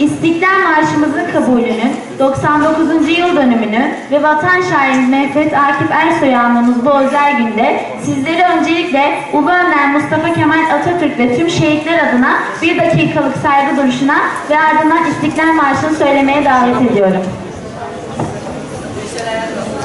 İstiklal Marşımızın kabulünün 99. yıl dönümünü ve vatan şairi Mehmet Akif Ersoy'u anmamız bu özel günde sizleri öncelikle Ulu Önder Mustafa Kemal Atatürk ve tüm şehitler adına bir dakikalık saygı duruşuna ve ardından İstiklal Marşı'nı söylemeye davet ediyorum. Milletin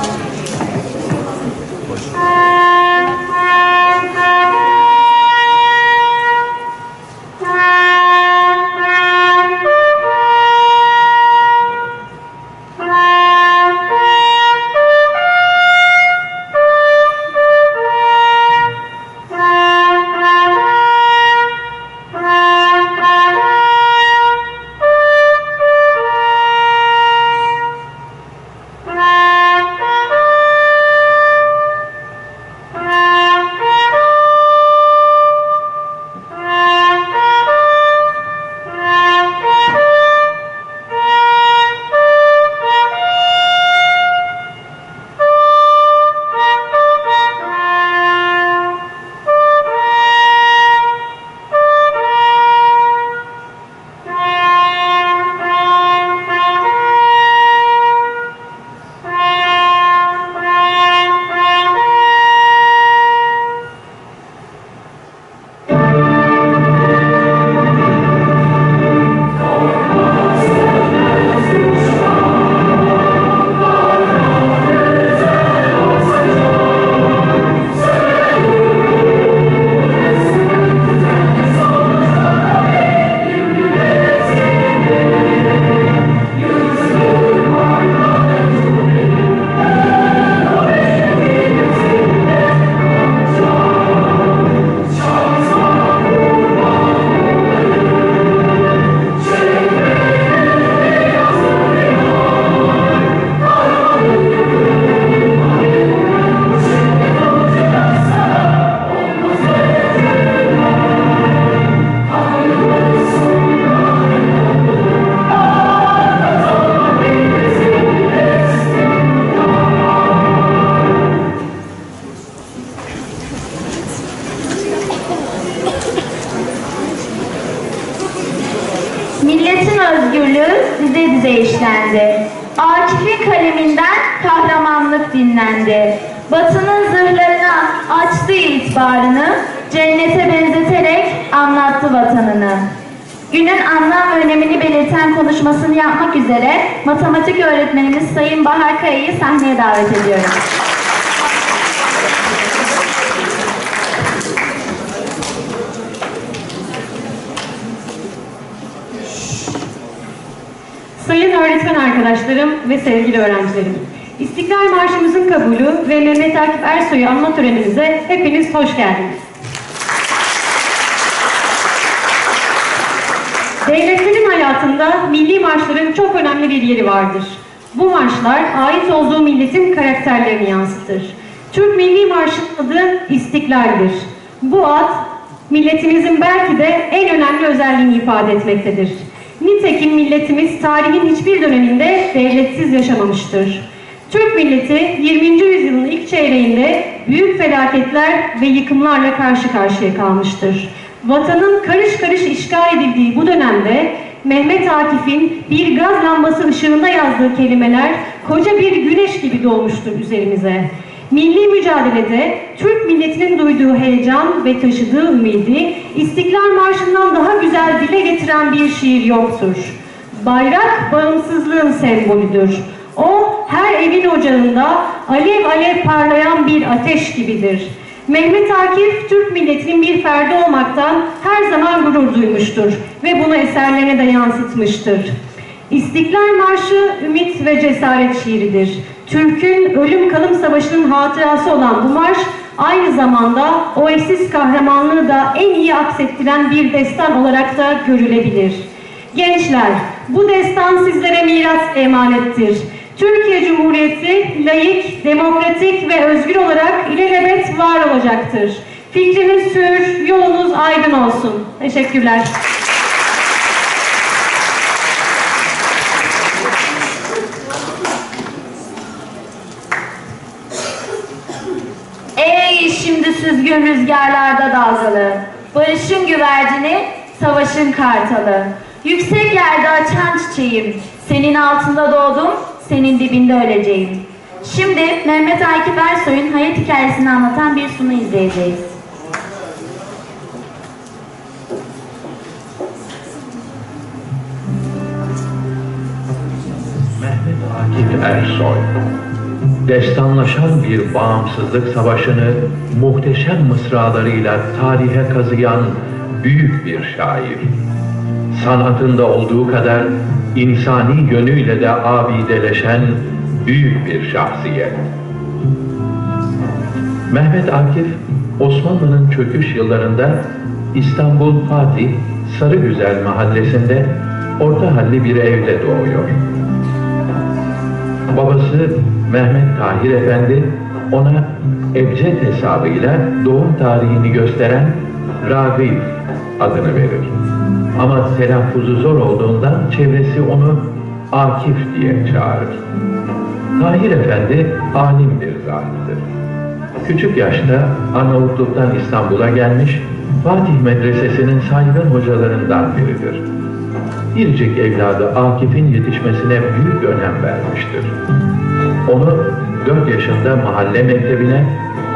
açtı itibarını, cennete benzeterek anlattı vatanını. Günün anlam ve önemini belirten konuşmasını yapmak üzere matematik öğretmenimiz Sayın Bahar Kaya'yı sahneye davet ediyorum. Sayın öğretmen arkadaşlarım ve sevgili öğrencilerim. İstiklal Marşımızın kabulü ve Mehmet Akif Ersoy'u anma törenimize hepiniz hoş geldiniz. Devletlerin hayatında milli marşların çok önemli bir yeri vardır. Bu marşlar ait olduğu milletin karakterlerini yansıtır. Türk Milli Marşı'nın adı İstiklal'dir. Bu ad milletimizin belki de en önemli özelliğini ifade etmektedir. Nitekim milletimiz tarihin hiçbir döneminde devletsiz yaşamamıştır. Türk milleti 20. yüzyılın ilk çeyreğinde büyük felaketler ve yıkımlarla karşı karşıya kalmıştır. Vatanın karış karış işgal edildiği bu dönemde Mehmet Akif'in bir gaz lambası ışığında yazdığı kelimeler koca bir güneş gibi doğmuştur üzerimize. Milli mücadelede Türk milletinin duyduğu heyecan ve taşıdığı ümidi İstiklal Marşı'ndan daha güzel dile getiren bir şiir yoktur. Bayrak bağımsızlığın sembolüdür. O her evin ocağında alev alev parlayan bir ateş gibidir. Mehmet Akif Türk milletinin bir ferdi olmaktan her zaman gurur duymuştur ve bunu eserlerine de yansıtmıştır. İstiklal Marşı ümit ve cesaret şiiridir. Türk'ün ölüm kalım savaşının hatırası olan bu marş aynı zamanda o eşsiz kahramanlığı da en iyi aksettiren bir destan olarak da görülebilir. Gençler, bu destan sizlere miras emanettir. Türkiye Cumhuriyeti layık, demokratik ve özgür olarak ilelebet var olacaktır. Fikriniz sür, yolunuz aydın olsun. Teşekkürler. Ey şimdi süzgün rüzgarlarda dalgalı, barışın güvercini, savaşın kartalı. Yüksek yerde açan çiçeğim. Senin altında doğdum, senin dibinde öleceğim. Şimdi Mehmet Akif Ersoy'un hayat hikayesini anlatan bir sunu izleyeceğiz. Mehmet Akif Ersoy Destanlaşan bir bağımsızlık savaşını muhteşem mısralarıyla tarihe kazıyan büyük bir şair. Sanatında olduğu kadar insani yönüyle de abideleşen büyük bir şahsiyet. Mehmet Akif, Osmanlı'nın çöküş yıllarında İstanbul Fatih Sarıgüzel mahallesinde orta halli bir evde doğuyor. Babası Mehmet Tahir Efendi ona ebced hesabıyla doğum tarihini gösteren Ragib adını verir. Ama telaffuzu zor olduğundan çevresi onu Akif diye çağırır. Tahir Efendi alim bir zattır. Küçük yaşta Arnavutluk'tan İstanbul'a gelmiş, Fatih Medresesi'nin saygın hocalarından biridir. Biricik evladı Akif'in yetişmesine büyük önem vermiştir. Onu 4 yaşında mahalle mektebine,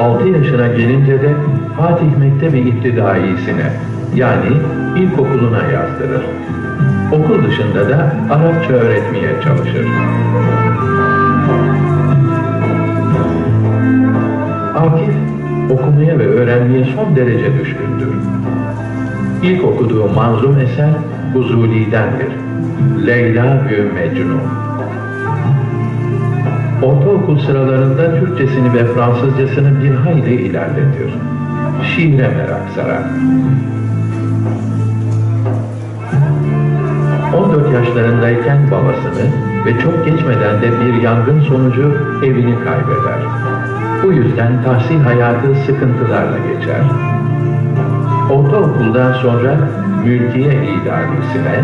6 yaşına gelince de Fatih Mektebi İptidai'sine yani ilkokuluna yazdırır. Okul dışında da Arapça öğretmeye çalışır. Akif okumaya ve öğrenmeye son derece düşkündür. İlk okuduğu manzum eser Huzuli'dendir. Leyla ve Mecnun. Ortaokul sıralarında Türkçesini ve Fransızcasını bir hayli ilerletir. Şiire merak sarar. Babasını ve çok geçmeden de bir yangın sonucu evini kaybeder. Bu yüzden tahsil hayatı sıkıntılarla geçer. Ortaokuldan sonra Mülkiye İdaresi'ne,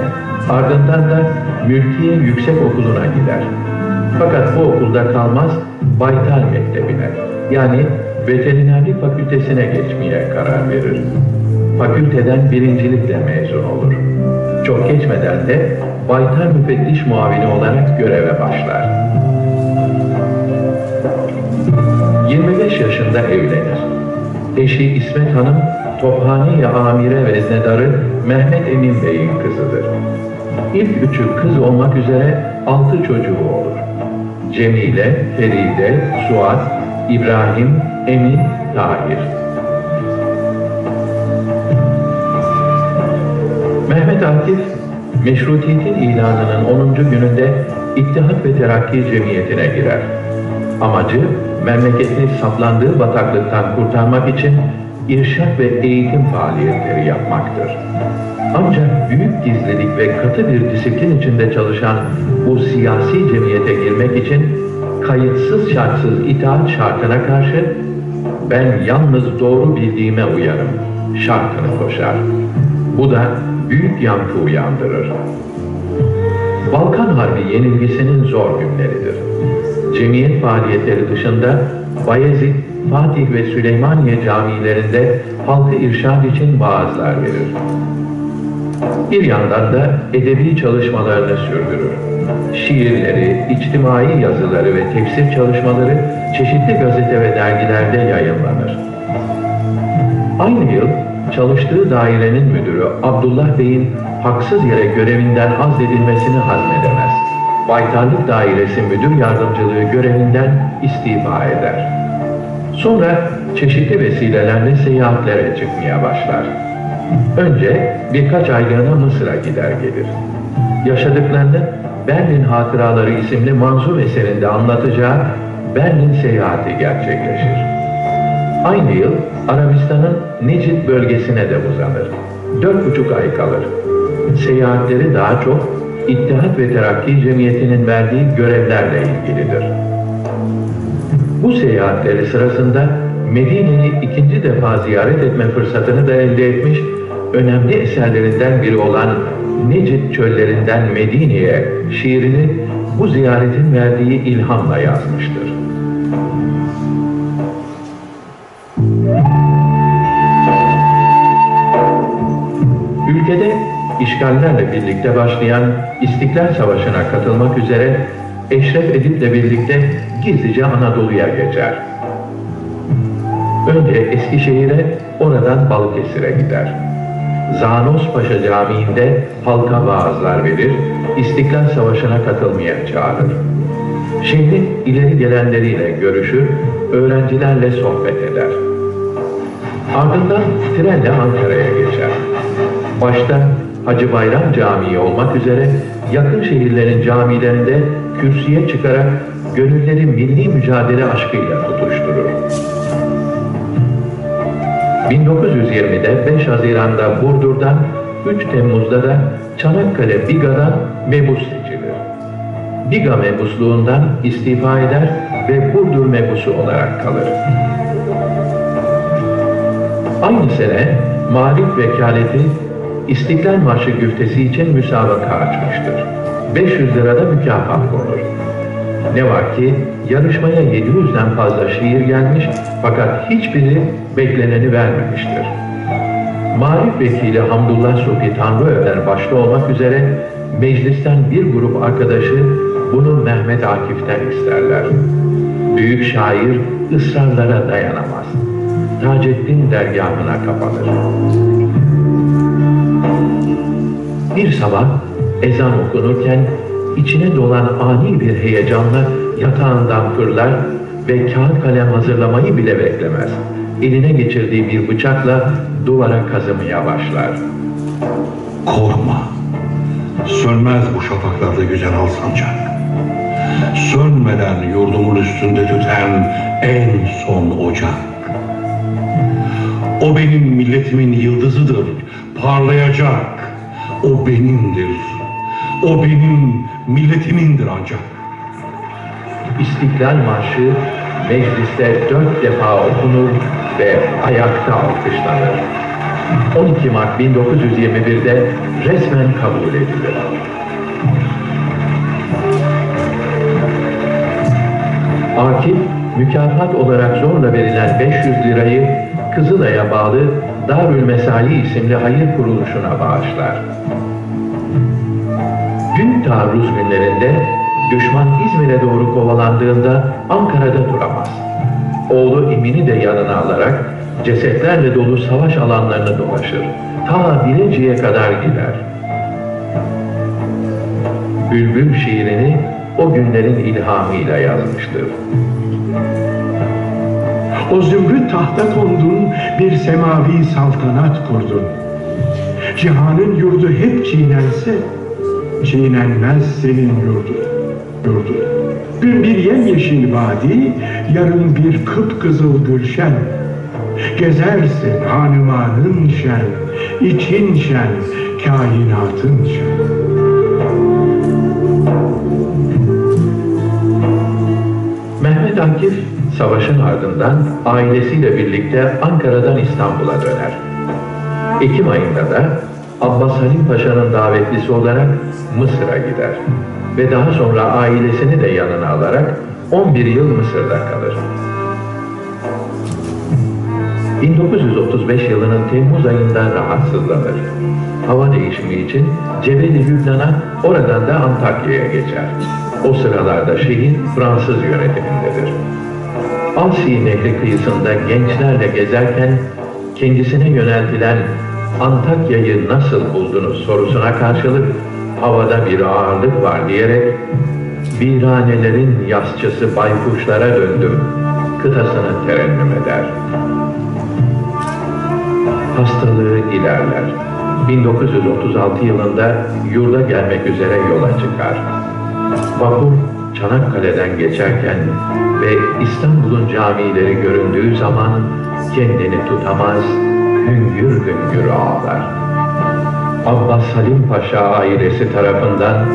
ardından da Mülkiye Yüksek Okulu'na gider. Fakat bu okulda kalmaz, Baytar Mektebi'ne, yani Veterinerlik Fakültesine geçmeye karar verir. Fakülteden birincilikle mezun olur. Çok geçmeden de Baytar Müfettiş Muavini olarak göreve başlar. 25 yaşında evlenir. Eşi İsmet Hanım, Tophaniye Amire Veznedarı Mehmet Emin Bey'in kızıdır. İlk üçü kız olmak üzere altı çocuğu olur. Cemile, Feride, Suat, İbrahim, Emin, Tahir. Mehmet Akif, Meşrutiyetin ilanının 10. gününde İttihat ve Terakki Cemiyeti'ne girer. Amacı, memleketi saplandığı bataklıktan kurtarmak için irşat ve eğitim faaliyetleri yapmaktır. Ancak büyük gizlilik ve katı bir disiplin içinde çalışan bu siyasi cemiyete girmek için kayıtsız şartsız itaat şartına karşı ben yalnız doğru bildiğime uyarım şartını koşar. Bu da büyük yankı uyandırır. Balkan Harbi yenilgisinin zor günleridir. Cemiyet faaliyetleri dışında Bayezid, Fatih ve Süleymaniye camilerinde halkı irşad için vaazlar verir. Bir yandan da edebi çalışmalarını sürdürür. Şiirleri, içtimai yazıları ve tefsir çalışmaları çeşitli gazete ve dergilerde yayınlanır. Aynı yıl çalıştığı dairenin müdürü Abdullah Bey'in haksız yere görevinden azledilmesini hazmedemez. Baytarlık Dairesi Müdür Yardımcılığı görevinden istifa eder. Sonra çeşitli vesilelerle seyahatlere çıkmaya başlar. Önce birkaç aylığına Mısır'a gider gelir. Yaşadıklarını Berlin Hatıraları isimli manzum eserinde anlatacağı Berlin seyahati gerçekleşir. Aynı yıl Arabistan'ın Necid bölgesine de uzanır. Dört buçuk ay kalır. Seyahatleri daha çok İttihat ve Terakki Cemiyeti'nin verdiği görevlerle ilgilidir. Bu seyahatleri sırasında Medine'yi ikinci defa ziyaret etme fırsatını da elde etmiş, önemli eserlerinden biri olan Necid çöllerinden Medine'ye şiirini bu ziyaretin verdiği ilhamla yazmıştır. Ülkede işgal işgallerle birlikte başlayan İstiklal Savaşı'na katılmak üzere Eşref Edip'le birlikte gizlice Anadolu'ya geçer. Önce Eskişehir'e, oradan Balıkesir'e gider. Zanos Paşa Camii'nde halka vaazlar verir, İstiklal Savaşı'na katılmaya çağırır. Şehrin ileri gelenleriyle görüşür, öğrencilerle sohbet eder. Ardından trenle Ankara'ya geçer. Başta Hacı Bayram Camii olmak üzere yakın şehirlerin camilerinde kürsüye çıkarak gönülleri milli mücadele aşkıyla tutuşturur. 1920'de 5 Haziran'da Burdur'dan 3 Temmuz'da da Çanakkale Biga'dan mebus seçilir. Biga mebusluğundan istifa eder ve Burdur mebusu olarak kalır. Aynı sene Marif Vekaleti İstiklal Marşı güftesi için müsabaka açmıştır. 500 lirada mükafat konur. Ne var ki yarışmaya 700'den fazla şiir gelmiş fakat hiçbiri bekleneni vermemiştir. Marif Vekili Hamdullah Supi Tanrıöver başta olmak üzere meclisten bir grup arkadaşı bunu Mehmet Akif'ten isterler. Büyük şair ısrarlara dayanamaz. Taceddin dergahına kapanır. Bir sabah ezan okunurken içine dolan ani bir heyecanla yatağından fırlar ve kağıt kalem hazırlamayı bile beklemez. Eline geçirdiği bir bıçakla duvara kazımaya başlar. Korkma. Sönmez bu şafaklarda güzel al. Sönmeden yurdumun üstünde tüten en son ocak. O benim milletimin yıldızıdır, parlayacak. O benimdir. O benim milletimindir ancak. İstiklal Marşı mecliste dört defa okunur ve ayakta alkışlanır. 12 Mart 1921'de resmen kabul edilir. Akif, mükafat olarak zorla verilen 500 lirayı Kızılay'a bağlı Darül Mesai isimli hayır kuruluşuna bağışlar. Büyük taarruz günlerinde düşman İzmir'e doğru kovalandığında Ankara'da duramaz. Oğlu Emin'i de yanına alarak cesetlerle dolu savaş alanlarını dolaşır. Ta Bilecik'e kadar gider. Bülbül şiirini o günlerin ilhamıyla yazmıştır. O zümrüt tahta kondun, bir semavi saltanat kurdun. Cihanın yurdu hep çiğnense, çiğnenmez senin yurdun, yurdun. Dün bir yemyeşil vadi, yarın bir kıpkızıl gülşen. Gezersin hanumanın şen, için şen, kainatın şen. Savaşın ardından ailesiyle birlikte Ankara'dan İstanbul'a döner. Ekim ayında da Abbas Halim Paşa'nın davetlisi olarak Mısır'a gider ve daha sonra ailesini de yanına alarak 11 yıl Mısır'da kalır. 1935 yılının Temmuz ayında rahatsızlanır. Hava değişimi için Cebeli Lübnan'a oradan da Antakya'ya geçer. O sıralarda şehir Fransız yönetimindedir. Alsi Nehri kıyısında gençlerle gezerken kendisine yöneltilen Antakya'yı nasıl buldunuz sorusuna karşılık havada bir ağırlık var diyerek viranelerin yasçısı baykuşlara döndüm kıtasını terennüm eder. Hastalığı ilerler. 1936 yılında yurda gelmek üzere yola çıkar. Vapur Çanakkale'den geçerken ve İstanbul'un camileri göründüğü zaman kendini tutamaz, hüngür hüngür ağlar. Abbas Halim Paşa ailesi tarafından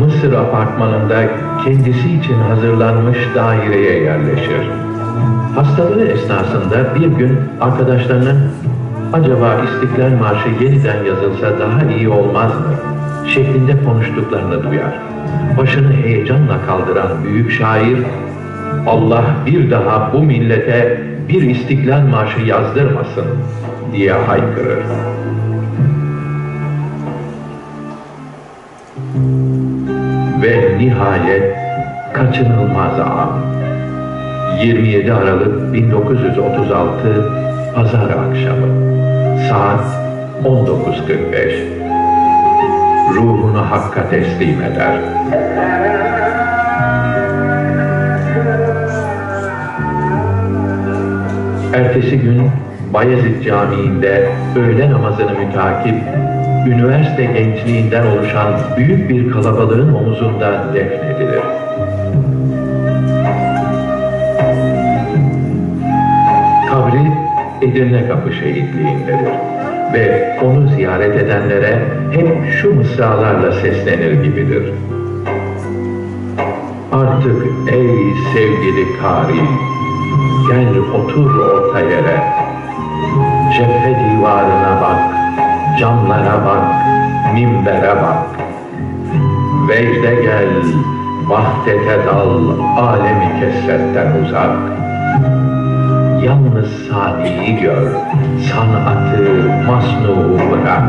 Mısır apartmanında kendisi için hazırlanmış daireye yerleşir. Hastalığı esnasında bir gün arkadaşlarının acaba İstiklal Marşı yeniden yazılsa daha iyi olmaz mı? Şeklinde konuştuklarını duyar. Başını heyecanla kaldıran büyük şair, Allah bir daha bu millete bir İstiklal Marşı yazdırmasın diye haykırır. Ve nihayet kaçınılmaz an. 27 Aralık 1936 Pazar akşamı. Saat 19.45. Ruhunu Hakk'a teslim eder. Ertesi gün Bayezid Camii'nde öğle namazını mütakip, üniversite gençliğinden oluşan büyük bir kalabalığın omuzunda defnedilir. Kabri Edirne Kapı şehitliğindedir ve onu ziyaret edenlere hep şu mısralarla seslenir gibidir. Artık ey sevgili kari, gel otur orta yere. Cephe divarına bak, camlara bak, minbere bak. Vecde gel, vahdete dal, alemi kesretten uzak. Yalnız saniyi gör, sanatı masnuğu bırak.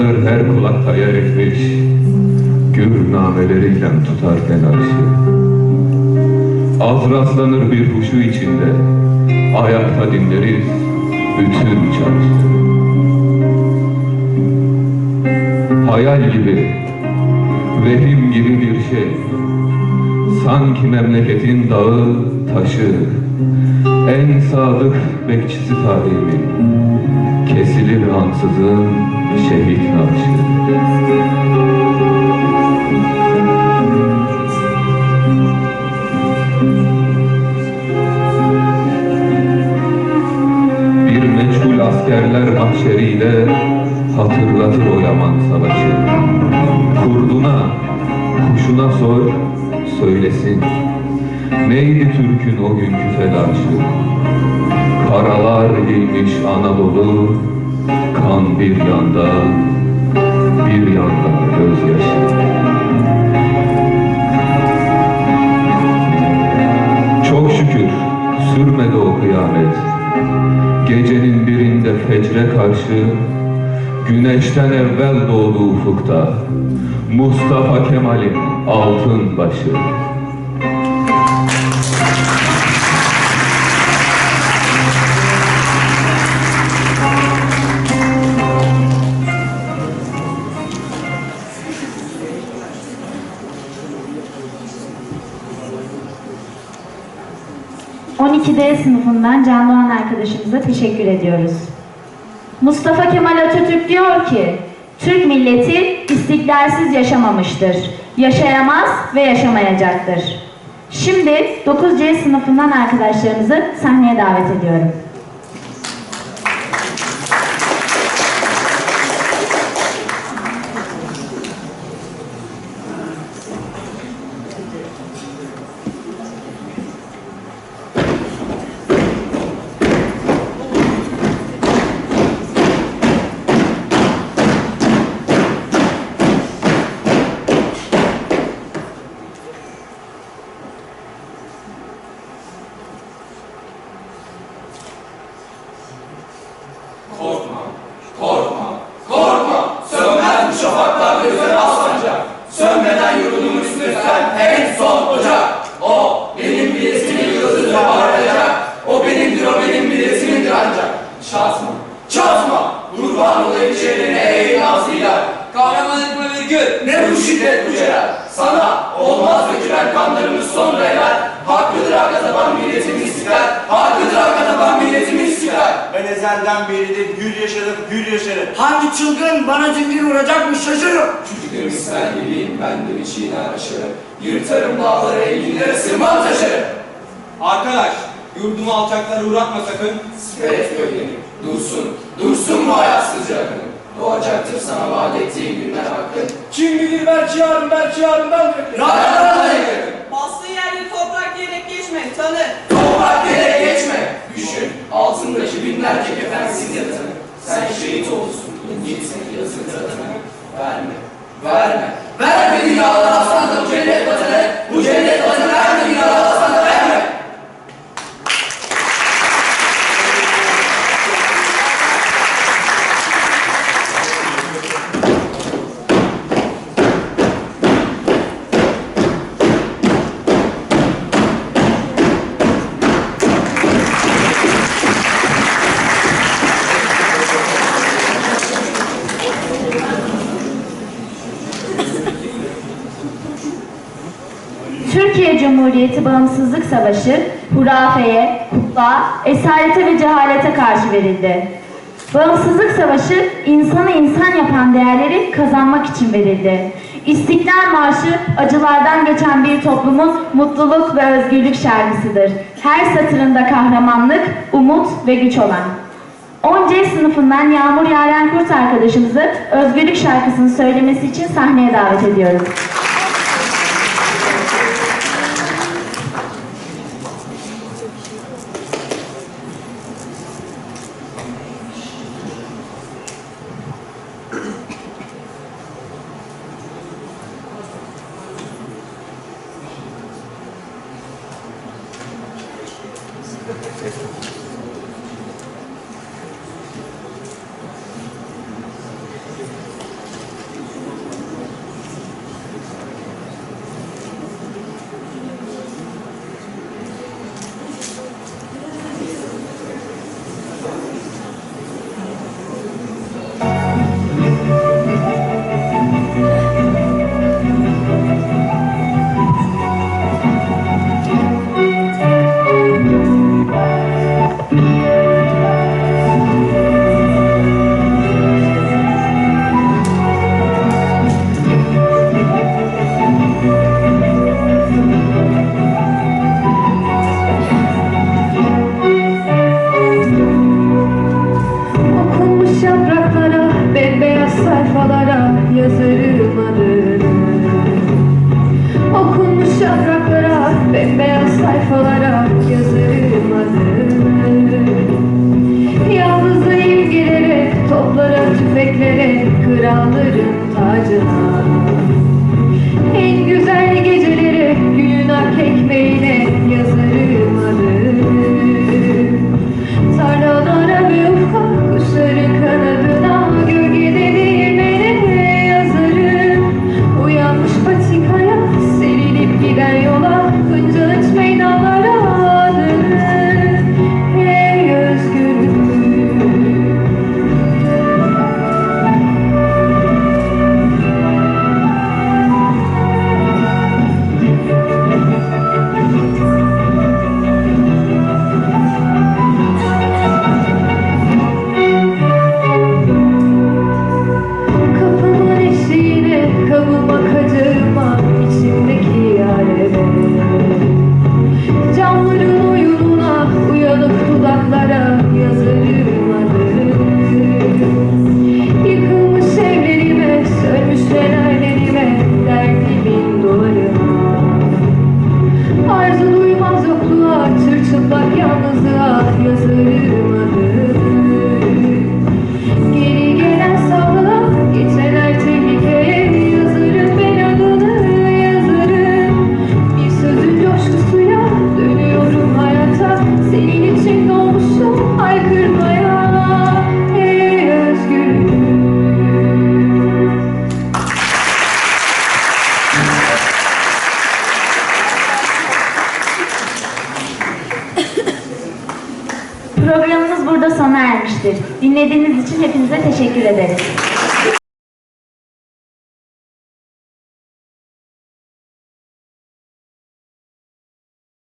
Yıllardır her kulakta yer etmiş Gür nameleriyle tutarken arşı Az rastlanır bir huşu içinde Ayakta dinleriz bütün çarşı Hayal gibi, vehim gibi bir şey. Sanki memleketin dağı, taşı, en sadık bekçisi tarihimin. Kesilir ansızın şehit nakşı. Bir meçhul askerler mahşeriyle hatırlatır o yaman savaşı. Kurduna, kuşuna sor, söylesin. Neydi Türk'ün o günkü telaşı? Karalar giymiş Anadolu, kan bir yanda, bir yanda gözyaşı. Çok şükür sürmedi o kıyamet. Gecenin birinde fecre karşı Güneşten evvel doğdu ufukta Mustafa Kemal'in altın başı ...12D sınıfından Can Doğan arkadaşımıza teşekkür ediyoruz. Mustafa Kemal Atatürk diyor ki, Türk milleti istiklalsiz yaşamamıştır. Yaşayamaz ve yaşamayacaktır. Şimdi 9C sınıfından arkadaşlarımızı sahneye davet ediyorum. Alçaklara uğratma sakın. Siper et gölgeni, dursun, dursun mu hayatsızca akın? Doğacaktır sana vaat ettiğim günler hakkın. Kim bilir belki yarın, belki yarından Rahatlarına yakın, Bastığı yerde toprak diyerek geçme, tanı. toprak dere geçme. Düşün, altındaki binlerce kefensiz yatanı. Sen şehit olsun, gitsin yazın tadını. Verme, verme, verme dünyalar aslanda bu cennet vatanı. Bu cennet vatanı verme dünyalar aslanda verme. Türkiye Cumhuriyeti Bağımsızlık Savaşı hurafeye, kutluğa, esarete ve cehalete karşı verildi. Bağımsızlık Savaşı insanı insan yapan değerleri kazanmak için verildi. İstiklal Marşı acılardan geçen bir toplumun mutluluk ve özgürlük şarkısıdır. Her satırında kahramanlık, umut ve güç olan. 10C sınıfından Yağmur Yaren Kurt arkadaşımızı özgürlük şarkısını söylemesi için sahneye davet ediyorum. Yalnız ayak yazılmadı